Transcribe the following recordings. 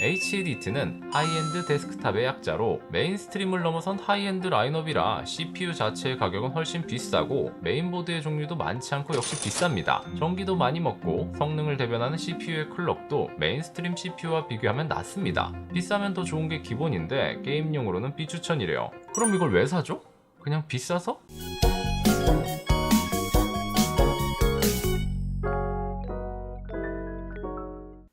HEDT는 하이엔드 데스크탑의 약자로 메인스트림을 넘어선 하이엔드 라인업이라 CPU 자체의 가격은 훨씬 비싸고 메인보드의 종류도 많지 않고 역시 비쌉니다. 전기도 많이 먹고 성능을 대변하는 CPU의 클럭도 메인스트림 CPU와 비교하면 낮습니다. 비싸면 더 좋은 게 기본인데 게임용으로는 비추천이래요. 그럼 이걸 왜 사죠? 그냥 비싸서?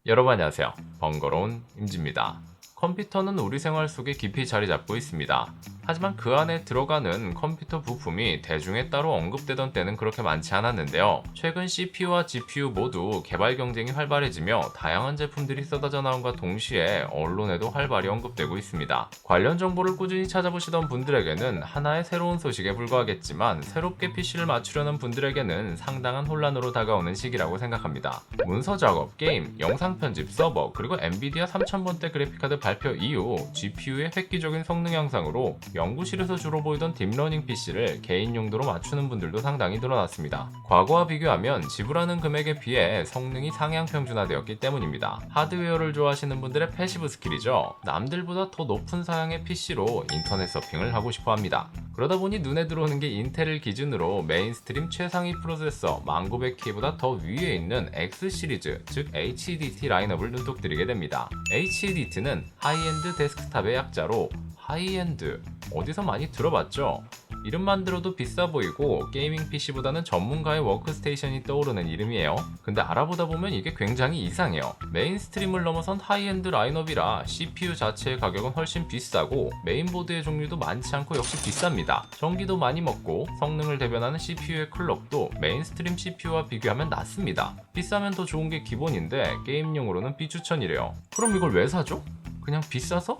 여러분 안녕하세요. 번거로운 임지입니다. 컴퓨터는 우리 생활 속에 깊이 자리 잡고 있습니다. 하지만 그 안에 들어가는 컴퓨터 부품이 대중에 따로 언급되던 때는 그렇게 많지 않았는데요. 최근 CPU와 GPU 모두 개발 경쟁이 활발해지며 다양한 제품들이 쏟아져 나온과 동시에 언론에도 활발히 언급되고 있습니다. 관련 정보를 꾸준히 찾아보시던 분들에게는 하나의 새로운 소식에 불과하겠지만 새롭게 PC를 맞추려는 분들에게는 상당한 혼란으로 다가오는 시기라고 생각합니다. 문서 작업, 게임, 영상 편집, 서버, 그리고 엔비디아 3000번대 그래픽카드 발표 이후 GPU의 획기적인 성능 향상으로 연구실에서 주로 보이던 딥러닝 PC를 개인 용도로 맞추는 분들도 상당히 늘어났습니다. 과거와 비교하면 지불하는 금액에 비해 성능이 상향 평준화되었기 때문입니다. 하드웨어를 좋아하시는 분들의 패시브 스킬이죠. 남들보다 더 높은 사양의 PC로 인터넷 서핑을 하고 싶어 합니다. 그러다 보니 눈에 들어오는 게 인텔을 기준으로 메인스트림 최상위 프로세서 1900K보다 더 위에 있는 X 시리즈, 즉 HEDT 라인업을 눈독 들이게 됩니다. HEDT는 하이엔드 데스크탑의 약자로 하이엔드 어디서 많이 들어봤죠? 이름만 들어도 비싸 보이고 게이밍 PC보다는 전문가의 워크스테이션이 떠오르는 이름이에요. 근데 알아보다 보면 이게 굉장히 이상해요. 메인스트림을 넘어선 하이엔드 라인업이라 CPU 자체의 가격은 훨씬 비싸고 메인보드의 종류도 많지 않고 역시 비쌉니다. 전기도 많이 먹고 성능을 대변하는 CPU의 클럭도 메인스트림 CPU와 비교하면 낮습니다. 비싸면 더 좋은 게 기본인데 게임용으로는 비추천이래요. 그럼 이걸 왜 사죠? 그냥 비싸서?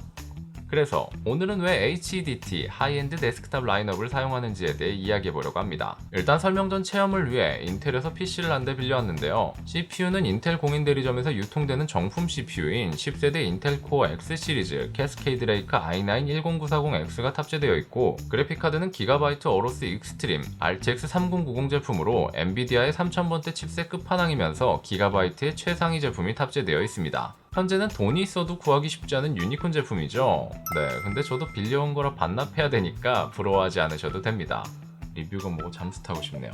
그래서 오늘은 왜 HEDT 하이엔드 데스크탑 라인업을 사용하는지에 대해 이야기해 보려고 합니다. 일단 설명 전 체험을 위해 인텔에서 PC를 한 대 빌려왔는데요. CPU는 인텔 공인 대리점에서 유통되는 정품 CPU인 10세대 인텔 코어 X 시리즈 캐스케이드 레이크 i9 10940X가 탑재되어 있고 그래픽 카드는 기가바이트 어로스 익스트림 RTX 3090 제품으로 엔비디아의 3000번대 칩셋 끝판왕이면서 기가바이트의 최상위 제품이 탑재되어 있습니다. 현재는 돈이 있어도 구하기 쉽지 않은 유니콘 제품이죠. 네, 근데 저도 빌려온 거라 반납해야 되니까 부러워하지 않으셔도 됩니다. 리뷰가 뭐고 잠수 타고 싶네요.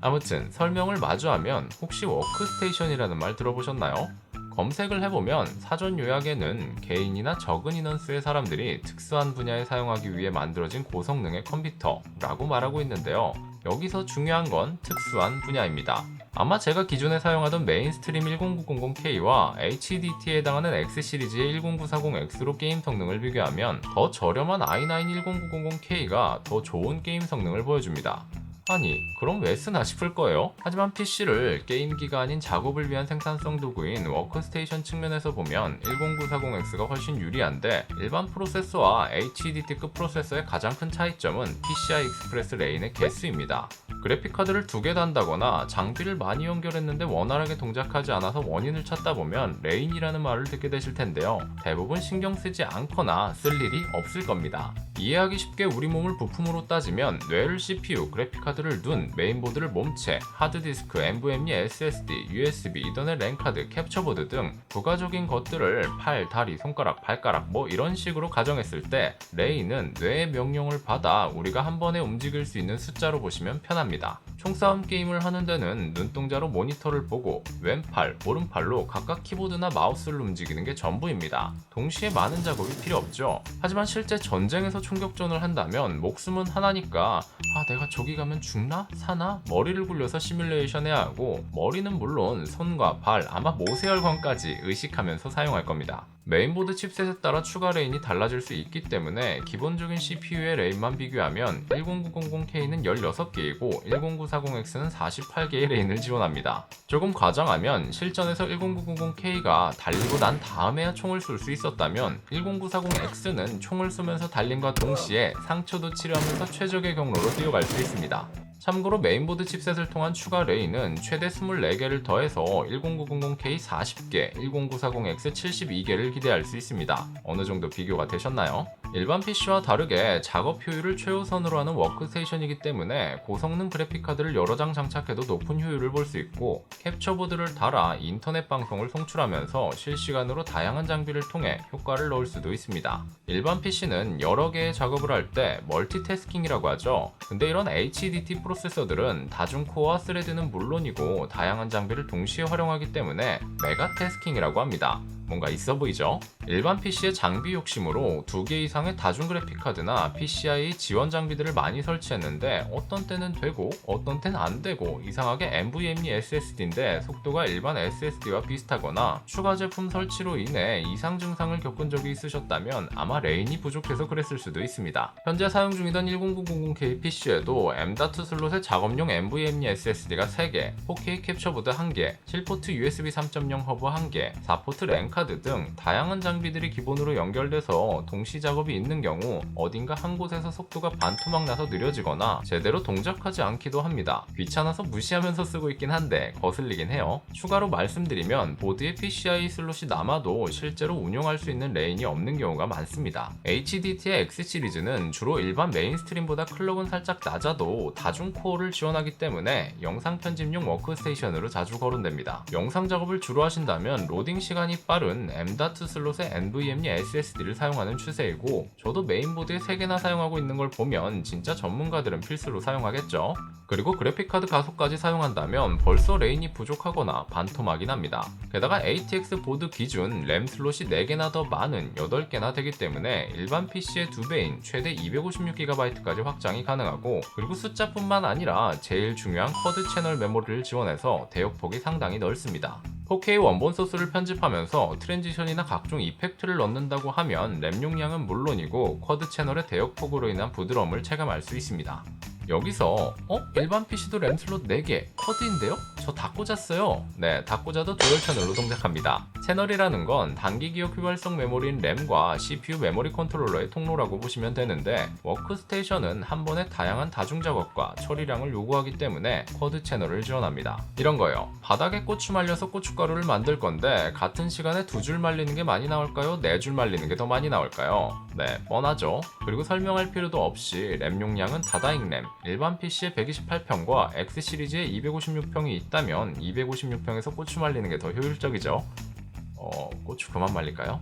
아무튼 설명을 마주하면 혹시 워크스테이션이라는 말 들어보셨나요? 검색을 해보면 사전 요약에는 개인이나 적은 인원수의 사람들이 특수한 분야에 사용하기 위해 만들어진 고성능의 컴퓨터라고 말하고 있는데요. 여기서 중요한 건 특수한 분야입니다. 아마 제가 기존에 사용하던 메인스트림 10900K와 HEDT에 해당하는 X 시리즈의 10940X로 게임 성능을 비교하면 더 저렴한 i9 10900K가 더 좋은 게임 성능을 보여줍니다. 아니, 그럼 왜 쓰나 싶을 거예요? 하지만 PC를 게임기가 아닌 작업을 위한 생산성 도구인 워크스테이션 측면에서 보면 10940X가 훨씬 유리한데 일반 프로세서와 HEDT급 프로세서의 가장 큰 차이점은 PCI 익스프레스 레인의 개수입니다. 그래픽 카드를 두 개 단다거나 장비를 많이 연결했는데 원활하게 동작하지 않아서 원인을 찾다 보면 레인이라는 말을 듣게 되실 텐데요. 대부분 신경 쓰지 않거나 쓸 일이 없을 겁니다. 이해하기 쉽게 우리 몸을 부품으로 따지면 뇌를 CPU, 그래픽 카드 를 눈, 메인보드를 몸체, 하드디스크, NVMe, SSD, USB, 이더넷 랜카드, 캡처보드 등 부가적인 것들을 팔, 다리, 손가락, 발가락 뭐 이런 식으로 가정했을 때 레인은 뇌의 명령을 받아 우리가 한 번에 움직일 수 있는 숫자로 보시면 편합니다. 총싸움 게임을 하는 데는 눈동자로 모니터를 보고 왼팔, 오른팔로 각각 키보드나 마우스를 움직이는 게 전부입니다. 동시에 많은 작업이 필요 없죠. 하지만 실제 전쟁에서 총격전을 한다면 목숨은 하나니까 아 내가 저기 가면 죽나? 사나? 머리를 굴려서 시뮬레이션 해야 하고 머리는 물론 손과 발 아마 모세혈관까지 의식하면서 사용할 겁니다. 메인보드 칩셋에 따라 추가 레인이 달라질 수 있기 때문에 기본적인 CPU의 레인만 비교하면 10900K는 16개이고 10940X는 48개의 레인을 지원합니다. 조금 과장하면 실전에서 10900K가 달리고 난 다음에야 총을 쏠 수 있었다면 10940X는 총을 쏘면서 달림과 동시에 상처도 치료하면서 최적의 경로로 뛰어갈 수 있습니다. 참고로 메인보드 칩셋을 통한 추가 레인은 최대 24개를 더해서 10900K 40개, 10940X 72개를 기대할 수 있습니다. 어느 정도 비교가 되셨나요? 일반 PC와 다르게 작업 효율을 최우선으로 하는 워크스테이션이기 때문에 고성능 그래픽카드를 여러 장 장착해도 높은 효율을 볼 수 있고 캡처보드를 달아 인터넷 방송을 송출하면서 실시간으로 다양한 장비를 통해 효과를 넣을 수도 있습니다. 일반 PC는 여러 개의 작업을 할 때 멀티태스킹이라고 하죠. 근데 이런 HDD 프로세서들은 다중코어와 스레드는 물론이고 다양한 장비를 동시에 활용하기 때문에 메가태스킹이라고 합니다. 뭔가 있어 보이죠? 일반 PC의 장비 욕심으로 두 개 이상의 다중 그래픽 카드나 PCI 지원 장비들을 많이 설치했는데 어떤 때는 되고 어떤 때는 안 되고 이상하게 NVMe SSD인데 속도가 일반 SSD와 비슷하거나 추가 제품 설치로 인해 이상 증상을 겪은 적이 있으셨다면 아마 레인이 부족해서 그랬을 수도 있습니다. 현재 사용 중이던 10900K PC에도 M.2 슬롯의 작업용 NVMe SSD가 3개, 4K 캡처보드 1개, 7포트 USB 3.0 허브 1개, 4포트 랜 카드 등 다양한 장비들이 기본으로 연결돼서 동시 작업이 있는 경우 어딘가 한 곳에서 속도가 반토막 나서 느려지거나 제대로 동작하지 않기도 합니다. 귀찮아서 무시하면서 쓰고 있긴 한데 거슬리긴 해요. 추가로 말씀드리면 보드에 PCI 슬롯이 남아도 실제로 운용할 수 있는 레인이 없는 경우가 많습니다. HDT의 X 시리즈는 주로 일반 메인스트림보다 클럭은 살짝 낮아도 다중 코어를 지원하기 때문에 영상 편집용 워크스테이션으로 자주 거론됩니다. 영상 작업을 주로 하신다면 로딩 시간이 빠른 M.2 슬롯의 NVMe SSD를 사용하는 추세이고 저도 메인보드에 3개나 사용하고 있는 걸 보면 진짜 전문가들은 필수로 사용하겠죠. 그리고 그래픽카드 가속까지 사용한다면 벌써 레인이 부족하거나 반토막이 납니다. 게다가 ATX 보드 기준 램 슬롯이 4개나 더 많은 8개나 되기 때문에 일반 PC의 2배인 최대 256GB까지 확장이 가능하고 그리고 숫자뿐만 아니라 제일 중요한 쿼드 채널 메모리를 지원해서 대역폭이 상당히 넓습니다. 4K 원본 소스를 편집하면서 트랜지션이나 각종 이펙트를 넣는다고 하면 램 용량은 물론이고 쿼드 채널의 대역폭으로 인한 부드러움을 체감할 수 있습니다. 여기서 어? 일반 PC도 램 슬롯 4개 쿼드인데요? 저 다 꽂았어요. 네, 다 꽂아도 듀얼 채널로 동작합니다. 채널이라는 건 단기 기억 휘발성 메모리인 램과 CPU 메모리 컨트롤러의 통로라고 보시면 되는데 워크스테이션은 한 번에 다양한 다중 작업과 처리량을 요구하기 때문에 쿼드 채널을 지원합니다. 이런 거요. 바닥에 고추 말려서 고춧가루를 만들 건데 같은 시간에 두 줄 말리는 게 많이 나올까요? 네 줄 말리는 게 더 많이 나올까요? 네, 뻔하죠. 그리고 설명할 필요도 없이 램 용량은 다다익 램, 일반 PC의 128평과 X 시리즈의 256평이 있다 면 256평에서 고추 말리는 게 더 효율적이죠. 어, 고추 그만 말릴까요?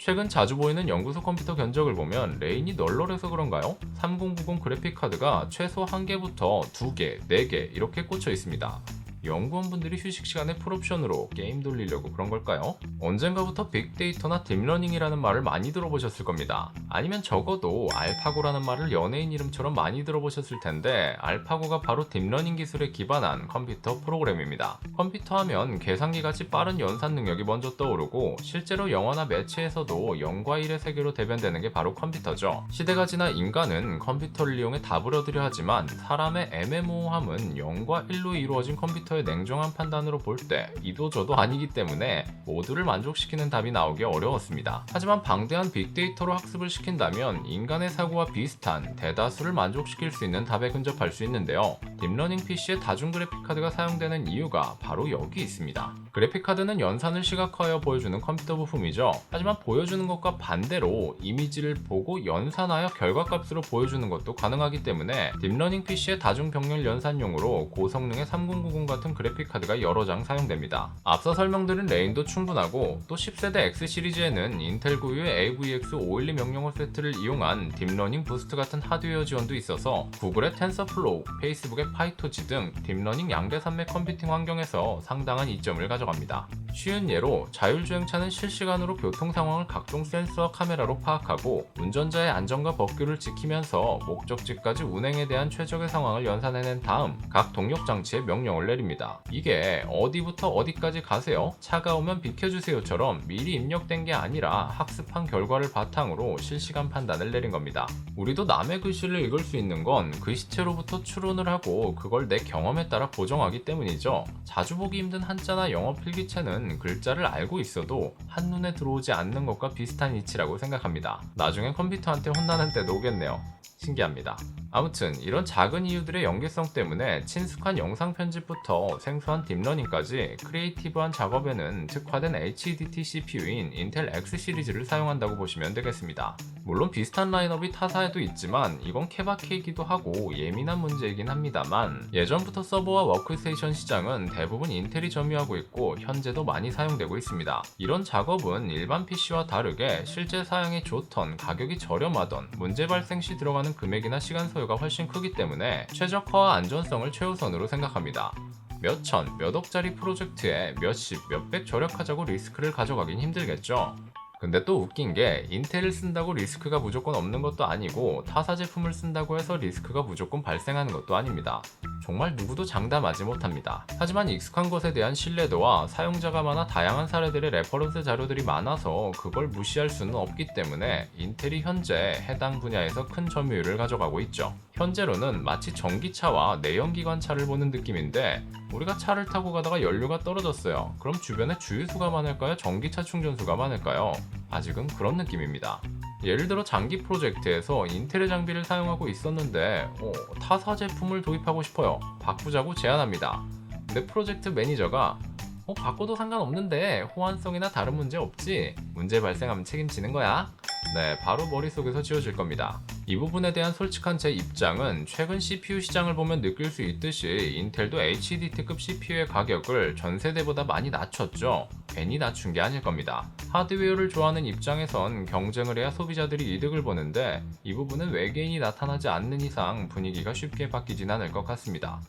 최근 자주 보이는 연구소 컴퓨터 견적을 보면 레인이 널널해서 그런가요? 3090 그래픽 카드가 최소 1개부터 2개, 4개 이렇게 꽂혀 있습니다. 연구원분들이 휴식 시간에 풀옵션으로 게임 돌리려고 그런 걸까요? 언젠가부터 빅데이터나 딥러닝이라는 말을 많이 들어보셨을 겁니다. 아니면 적어도 알파고라는 말을 연예인 이름처럼 많이 들어보셨을 텐데 알파고가 바로 딥러닝 기술에 기반한 컴퓨터 프로그램입니다. 컴퓨터 하면 계산기 같이 빠른 연산 능력이 먼저 떠오르고 실제로 영화나 매체에서도 0과 1의 세계로 대변되는 게 바로 컴퓨터죠. 시대가 지나 인간은 컴퓨터를 이용해 답을 얻으려 하지만 사람의 애매모호함은 0과 1로 이루어진 컴퓨터 의 냉정한 판단으로 볼 때 이도 저도 아니기 때문에 모두를 만족시키는 답이 나오기 어려웠습니다. 하지만 방대한 빅데이터로 학습을 시킨다면 인간의 사고와 비슷한 대다수를 만족시킬 수 있는 답에 근접할 수 있는데요. 딥러닝 PC의 다중 그래픽카드가 사용되는 이유가 바로 여기 있습니다. 그래픽카드는 연산을 시각화하여 보여주는 컴퓨터 부품이죠. 하지만 보여주는 것과 반대로 이미지를 보고 연산하여 결과값으로 보여주는 것도 가능하기 때문에 딥러닝 PC의 다중 병렬 연산용으로 고성능의 3090 같은 그래픽카드가 여러 장 사용됩니다. 앞서 설명드린 레인도 충분하고 또 10세대 X 시리즈에는 인텔 고유의 AVX 512 명령어 세트를 이용한 딥러닝 부스트 같은 하드웨어 지원도 있어서 구글의 텐서플로우, 페이스북의 파이토지 등 딥러닝 양대 산맥 컴퓨팅 환경에서 상당한 이점을 가져갑니다. 쉬운 예로 자율주행차는 실시간으로 교통 상황을 각종 센서와 카메라로 파악하고 운전자의 안전과 법규를 지키면서 목적지까지 운행에 대한 최적의 상황을 연산해낸 다음 각 동력 장치에 명령을 내립니다. 이게 어디부터 어디까지 가세요? 차가 오면 비켜주세요처럼 미리 입력된 게 아니라 학습한 결과를 바탕으로 실시간 판단을 내린 겁니다. 우리도 남의 글씨를 읽을 수 있는 건 글씨체로부터 추론을 하고 그걸 내 경험에 따라 보정하기 때문이죠. 자주 보기 힘든 한자나 영어 필기체는 글자를 알고 있어도 한눈에 들어오지 않는 것과 비슷한 이치라고 생각합니다. 나중에 컴퓨터한테 혼나는 때도 오겠네요. 신기합니다. 아무튼 이런 작은 이유들의 연계성 때문에 친숙한 영상 편집부터 생소한 딥러닝까지 크리에이티브한 작업에는 특화된 HDT CPU인 인텔 X 시리즈를 사용한다고 보시면 되겠습니다. 물론 비슷한 라인업이 타사에도 있지만 이건 케바케이기도 하고 예민한 문제이긴 합니다만 예전부터 서버와 워크스테이션 시장은 대부분 인텔이 점유하고 있고 현재도 많이 사용되고 있습니다. 이런 작업은 일반 PC와 다르게 실제 사양이 좋던 가격이 저렴하던 문제 발생 시 들어가는 금액이나 시간 소요가 훨씬 크기 때문에 최적화와 안전성을 최우선으로 생각합니다. 몇 천, 몇 억짜리 프로젝트에 몇십, 몇백 절약하자고 리스크를 가져가긴 힘들겠죠. 근데 또 웃긴 게 인텔을 쓴다고 리스크가 무조건 없는 것도 아니고 타사 제품을 쓴다고 해서 리스크가 무조건 발생하는 것도 아닙니다. 정말 누구도 장담하지 못합니다. 하지만 익숙한 것에 대한 신뢰도와 사용자가 많아 다양한 사례들의 레퍼런스 자료들이 많아서 그걸 무시할 수는 없기 때문에 인텔이 현재 해당 분야에서 큰 점유율을 가져가고 있죠. 현재로는 마치 전기차와 내연기관차를 보는 느낌인데 우리가 차를 타고 가다가 연료가 떨어졌어요. 그럼 주변에 주유소가 많을까요? 전기차 충전소가 많을까요? 아직은 그런 느낌입니다. 예를 들어 장기 프로젝트에서 인텔의 장비를 사용하고 있었는데 어, 타사 제품을 도입하고 싶어요. 바꾸자고 제안합니다. 근데 프로젝트 매니저가 어, 바꿔도 상관없는데 호환성이나 다른 문제 없지? 문제 발생하면 책임지는 거야? 네, 바로 머릿속에서 지워질 겁니다. 이 부분에 대한 솔직한 제 입장은 최근 CPU 시장을 보면 느낄 수 있듯이 인텔도 HDT급 CPU의 가격을 전 세대보다 많이 낮췄죠. 괜히 낮춘 게 아닐 겁니다. 하드웨어를 좋아하는 입장에선 경쟁을 해야 소비자들이 이득을 보는데 이 부분은 외계인이 나타나지 않는 이상 분위기가 쉽게 바뀌진 않을 것 같습니다.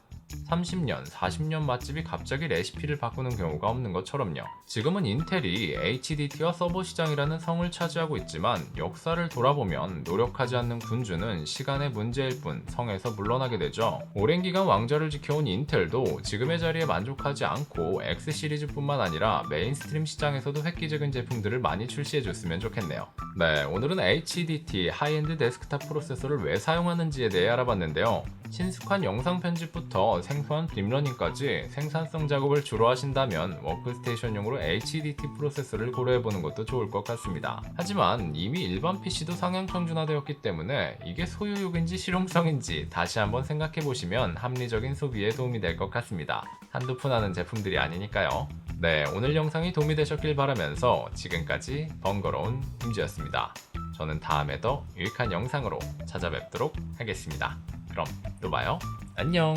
30년, 40년 맛집이 갑자기 레시피를 바꾸는 경우가 없는 것처럼요. 지금은 인텔이 HDT와 서버 시장이라는 성을 차지하고 있지만 역사를 돌아보면 노력하지 않는 군주는 시간의 문제일 뿐 성에서 물러나게 되죠. 오랜 기간 왕좌를 지켜온 인텔도 지금의 자리에 만족하지 않고 X 시리즈뿐만 아니라 메인스트림 시장에서도 획기적인 제품들을 많이 출시해줬으면 좋겠네요. 네, 오늘은 HDT 하이엔드 데스크탑 프로세서를 왜 사용하는지에 대해 알아봤는데요. 친숙한 영상 편집부터 생소한 딥러닝까지 생산성 작업을 주로 하신다면 워크스테이션용으로 HDT 프로세서를 고려해보는 것도 좋을 것 같습니다. 하지만 이미 일반 PC도 상향 평준화되었기 때문에 이게 소유욕인지 실용성인지 다시 한번 생각해보시면 합리적인 소비에 도움이 될 것 같습니다. 한두 푼 하는 제품들이 아니니까요. 네, 오늘 영상이 도움이 되셨길 바라면서 지금까지 번거로운 임지였습니다. 저는 다음에 더 유익한 영상으로 찾아뵙도록 하겠습니다. 그럼 또 봐요. 안녕.